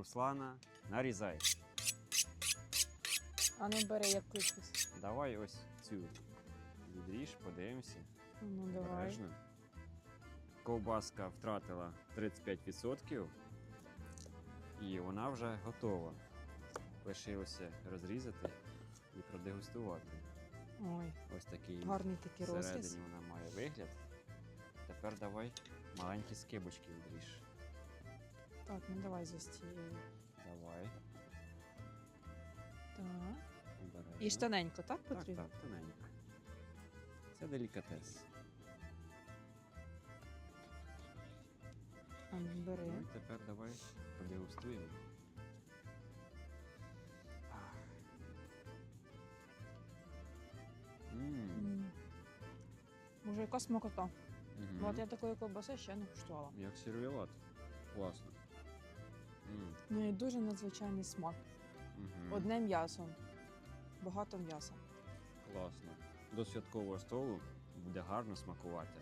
Руслана, нарізай. А не бери якусь. Давай ось цю відріж, подивимося. Ну давай. Обережно. Ковбаска втратила 35% і вона вже готова. Лишилося розрізати і продегустувати. Ой, Ось такий гарний такий розріз. всередині вона має вигляд. Тепер давай маленькі скибочки відріж. Так, ну давай з ось. Давай. Так. Обережно. І ж тоненько, так Так, потрібно? так, тоненько. Це делікатес. А ну бери. Ну, і тепер давай продегустуємо. Мм. М. Може, яка смакота. Мгм. От я такої ковбаси ще не куштувала. Як сервелат. Класно. М. Ну і дуже надзвичайний смак. Мгм. Одне м'ясо. Багато м'яса. Класно. До святкового столу буде гарно смакувати.